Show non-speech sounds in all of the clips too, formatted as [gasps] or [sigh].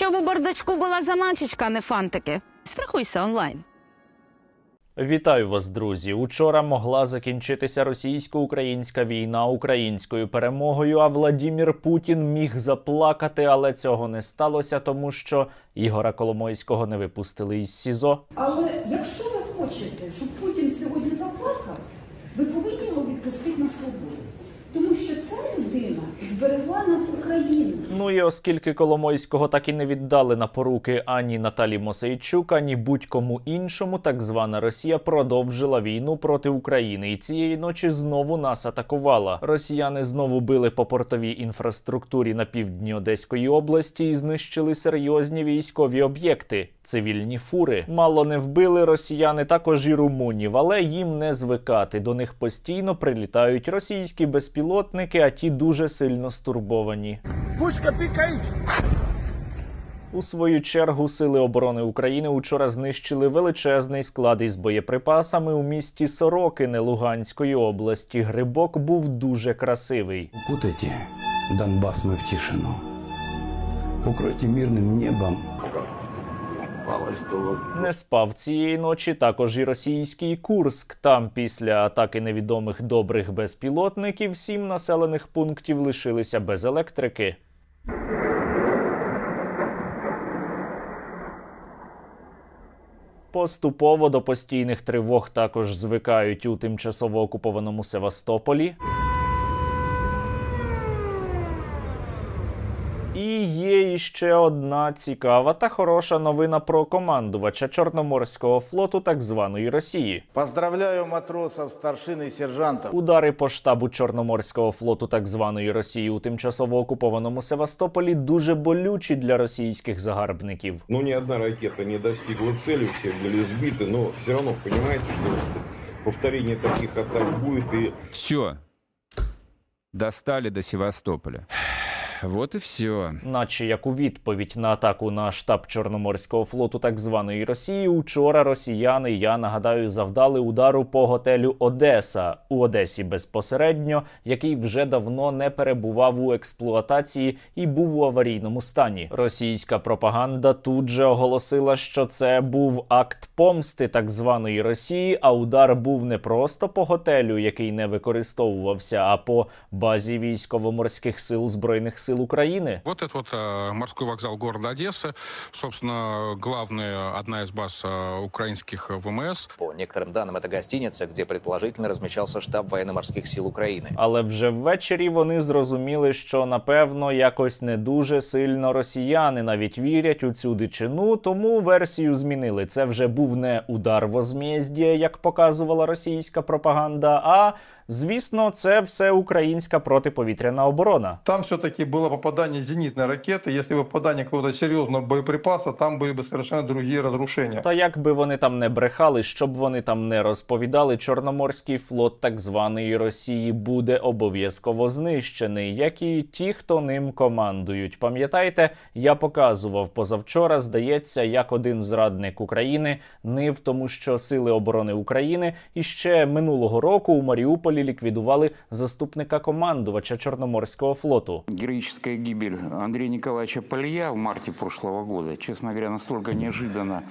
Щоб у бардачку була заначечка, а не фантики. Страхуйся онлайн. Вітаю вас, друзі. Учора могла закінчитися російсько-українська війна українською перемогою. А Владімір Путін міг заплакати, але цього не сталося, тому що Ігора Коломойського не випустили із СІЗО. Але якщо ви хочете, щоб Путін сьогодні заплакав, ви повинні його відпустити на свободу. Тому що ця людина зберегла нам Україну. Ну і оскільки Коломойського так і не віддали на поруки ані Наталі Мосейчук, ані будь-кому іншому, так звана Росія продовжила війну проти України. І цієї ночі знову нас атакувала. Росіяни знову били по портовій інфраструктурі на півдні Одеської області і знищили серйозні військові об'єкти. Цивільні фури мало не вбили росіяни також і румунів, але їм не звикати. До них постійно прилітають російські безпілотники, а ті дуже сильно стурбовані. У свою чергу сили оборони України учора знищили величезний склад із боєприпасами у місті Сорокине Луганської області. Грибок був дуже красивий. Укутайте Донбасс мы в тишину. Укройте мирным небом. Не спав цієї ночі також і російський Курск. Там після атаки невідомих добрих безпілотників сім населених пунктів лишилися без електрики. Поступово до постійних тривог також звикають у тимчасово окупованому Севастополі. І є іще одна цікава та хороша новина про командувача Чорноморського флоту так званої Росії. Поздравляю матросов, старшин и сержантов. Удари по штабу Чорноморського флоту так званої Росії у тимчасово окупованому Севастополі дуже болючі для російських загарбників. Ну, ни одна ракета не достигла цели, все были сбиты, но все равно понимаете, что повторение таких атак будет, и Все. Достали до Севастополя. Вот и все. Наче як у відповідь на атаку на штаб Чорноморського флоту так званої Росії, учора росіяни, я нагадаю, завдали удару по готелю Одеса у Одесі безпосередньо, який вже давно не перебував у експлуатації і був у аварійному стані. Російська пропаганда тут же оголосила, що це був акт помсти так званої Росії. А удар був не просто по готелю, який не використовувався, а по базі військово-морських сил збройних сил України. Вот это вот э, морской вокзал города Одессы, собственно, главная, одна из баз э, украинских ВМС. По некоторым данным, это гостиница, где предположительно размещался штаб военно-морских сил Украины. Але вже ввечері вони зрозуміли, що напевно якось не дуже сильно росіяни навіть вірять у цю дичину, тому версію змінили. Це вже був не удар возмездія, як показувала російська пропаганда. А звісно, це все українська протиповітряна оборона. Там все-таки было попадание зенитной ракеты. Если бы попадание какого-то серьезного боеприпаса, там были бы совершенно другие разрушения. Та як би вони там не брехали, щоб вони там не розповідали, Чорноморський флот так званої Росії буде обов'язково знищений, як і ті, хто ним командують. Пам'ятаєте, я показував позавчора, здається, як один зрадник України нив тому, що сили оборони України іще минулого року у Маріуполі ліквідували заступника командувача Чорноморського флоту. Героическая гибель Андрея Николаевича Полия в марте прошлого года, честно говоря, настолько неожиданно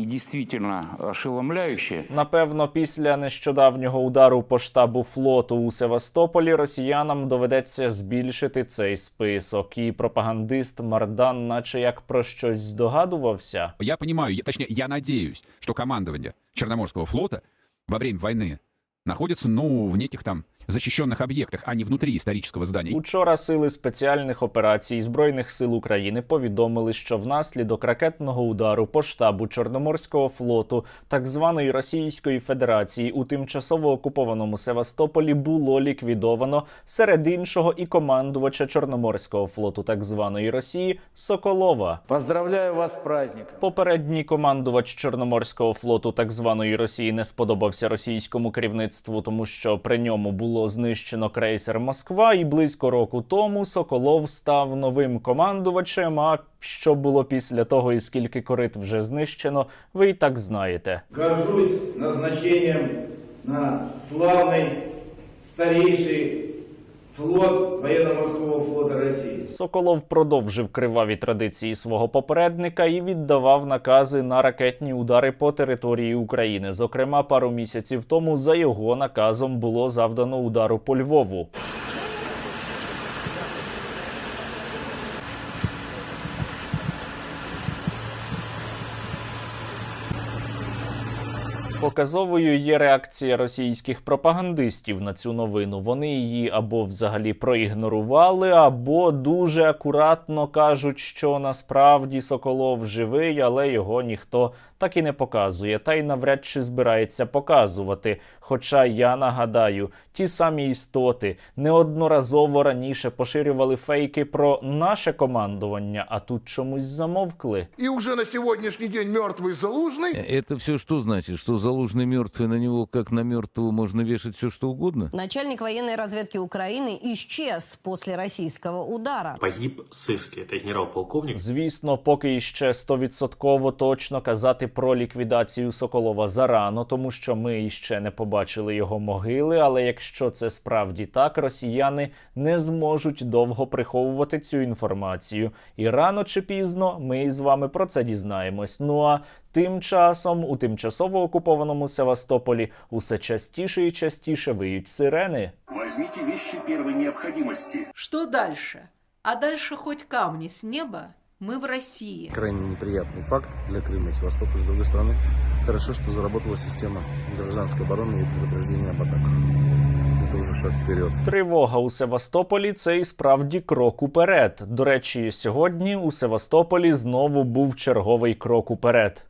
и действительно ошеломляюще. Напевно, після нещодавнього удару по штабу флоту у Севастополі росіянам доведеться збільшити цей список. І пропагандист Мардан, наче як про щось здогадувався. Я понимаю, я- точнее, я надеюсь, что командование Черноморского флота во время войны находится, ну, в неких там защищенных объектах, а не внутри исторического здания. Учора сили спеціальних операцій збройних сил України повідомили, що внаслідок ракетного удару по штабу Чорноморського флоту так званої Російської Федерації у тимчасово окупованому Севастополі було ліквідовано серед іншого і командувача Чорноморського флоту так званої Росії Соколова. Поздравляю вас с праздником. Попередній командувач Чорноморського флоту так званої Росії не сподобався російському керівництву, тому що при ньому було знищено крейсер Москва, і близько року тому Соколов став новим командувачем. А що було після того, і скільки корит вже знищено, ви і так знаєте. Горжусь назначенням на славний старейший флот воєнно-морського флота Росії Соколов продовжив криваві традиції свого попередника і віддавав накази на ракетні удари по території України. Зокрема, пару місяців тому за його наказом було завдано удару по Львову. Показовою є реакція російських пропагандистів на цю новину. Вони її або взагалі проігнорували, або дуже акуратно кажуть, що насправді Соколов живий, але його ніхто так і не показує, та й навряд чи збирається показувати. Хоча я нагадаю, ті самі істоти неодноразово раніше поширювали фейки про наше командування, а тут чомусь замовкли. И уже на сегодняшний день мертвый Залужный Это все что значит? Что Залужный мертвый, на него как на мертвого можно вешать все что угодно? Начальник военной разведки Украины исчез после российского удара. Погиб Сырский, это генерал-полковник. Звісно, поки іще стовідсотково точно казати про ліквідацію Соколова зарано, тому що ми іще не побачили його могили. Але якщо це справді так, росіяни не зможуть довго приховувати цю інформацію. І рано чи пізно ми із вами про це дізнаємось. Ну а тим часом у тимчасово окупованому Севастополі усе частіше і частіше виють сирени. Возьмите вещи первой необходимости. Что дальше? А дальше хоть камни с неба, мы в России. Крайне неприятный факт для Крыма и Севастополя. С другой стороны, хорошо, что заработала система гражданской обороны и предупреждения об атаках. Это уже шаг вперед. Тривога у Севастополі це і справді крок уперед. До речі, сьогодні у Севастополі знову був черговий крок уперед.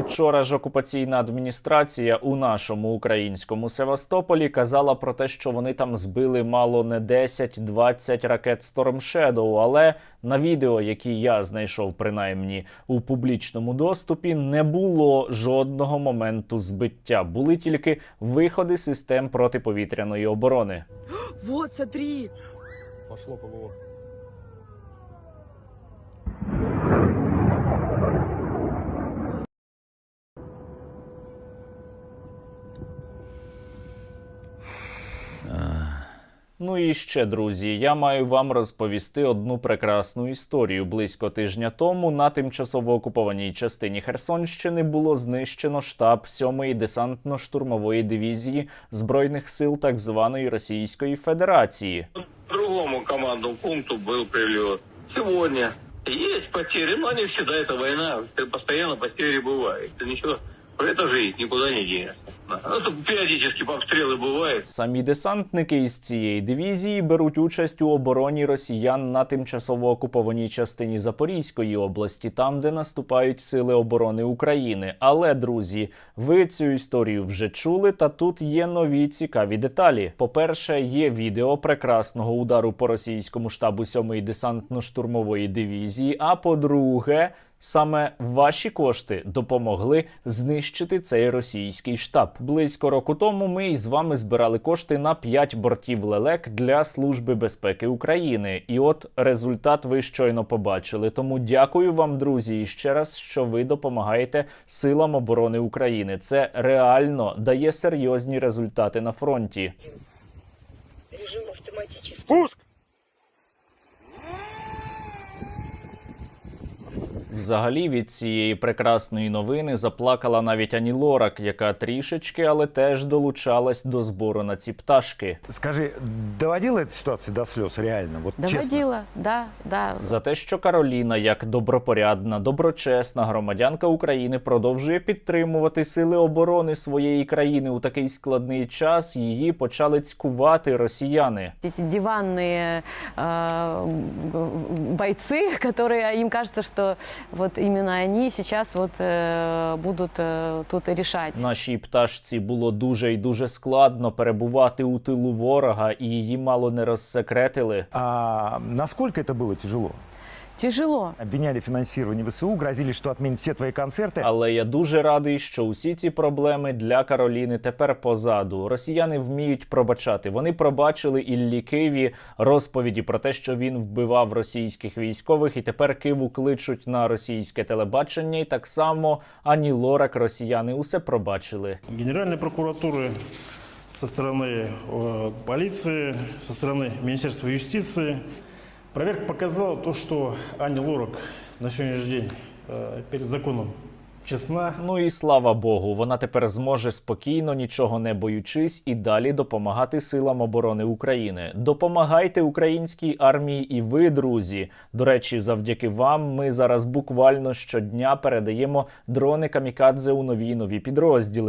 Учора ж окупаційна адміністрація у нашому українському Севастополі казала про те, що вони там збили мало не 10-20 ракет Storm Shadow, але на відео, які я знайшов принаймні у публічному доступі, не було жодного моменту збиття. Були тільки виходи систем протиповітряної оборони. [gasps] Вот, смотри. Пошло ПВО. Ну і ще, друзі, я маю вам розповісти одну прекрасну історію. Близько тижня тому на тимчасово окупованій частині Херсонщини було знищено штаб 7-ї десантно-штурмової дивізії збройних сил так званої Російської Федерації. другому командному пункту был прилет. Сегодня есть потери, но они всегда, это война, постоянно потери бывают. Это ничего, это жизнь, никуда не денешься. Это периодически обстрелы бывают. Самі десантники із цієї дивізії беруть участь у обороні росіян на тимчасово окупованій частині Запорізької області, там де наступають сили оборони України. Але друзі, ви цю історію вже чули, та тут є нові цікаві деталі. По-перше, є відео прекрасного удару по російському штабу 7-ї десантно-штурмової дивізії. А по-друге, Саме ваші кошти допомогли знищити цей російський штаб. Близько року тому ми із вами збирали кошти на 5 бортів лелек для Служби безпеки України. І от результат ви щойно побачили. Тому дякую вам, друзі, і ще раз, що ви допомагаєте силам оборони України. Це реально дає серйозні результати на фронті. Режим автоматический. Пуск! Взагалі від цієї прекрасної новини заплакала навіть Ані Лорак, яка трішечки, але теж долучалась до збору на ці пташки. Скажи, доводила эта ситуация до слез, реально? Вот Доводила, да, да. За те, що Кароліна, як добропорядна, доброчесна громадянка України, продовжує підтримувати сили оборони своєї країни у такий складний час, її почали цькувати росіяни. Эти диванные э, бойцы, которые им кажется, что вот именно они сейчас вот э, будут э, тут решать. Нашій пташці було дуже і дуже складно перебувати у тилу ворога, і її мало не розсекретили. А насколько это было тяжело? Тяжело. Обвиняли в финансировании ВСУ, грозили, что отменят все твои концерты. Але я дуже радий, що усі ці проблеми для Кароліни тепер позаду. Росіяни вміють пробачати. Вони пробачили Іллі Киві розповіді про те, що він вбивав російських військових, і тепер Киву кличуть на російське телебачення. І так само Ані Лорак росіяни усе пробачили. Генеральной прокуратуры, со стороны э, полиции, со стороны Министерства юстиции. Проверка показала то, что Аня Лорак на сегодняшний день э, перед законом честна. Ну і слава Богу, вона тепер зможе спокійно, нічого не боючись, і далі допомагати силам оборони України. Допомагайте українській армії і ви, друзі. До речі, завдяки вам ми зараз буквально щодня передаємо дрони камікадзе у нові нові підрозділи.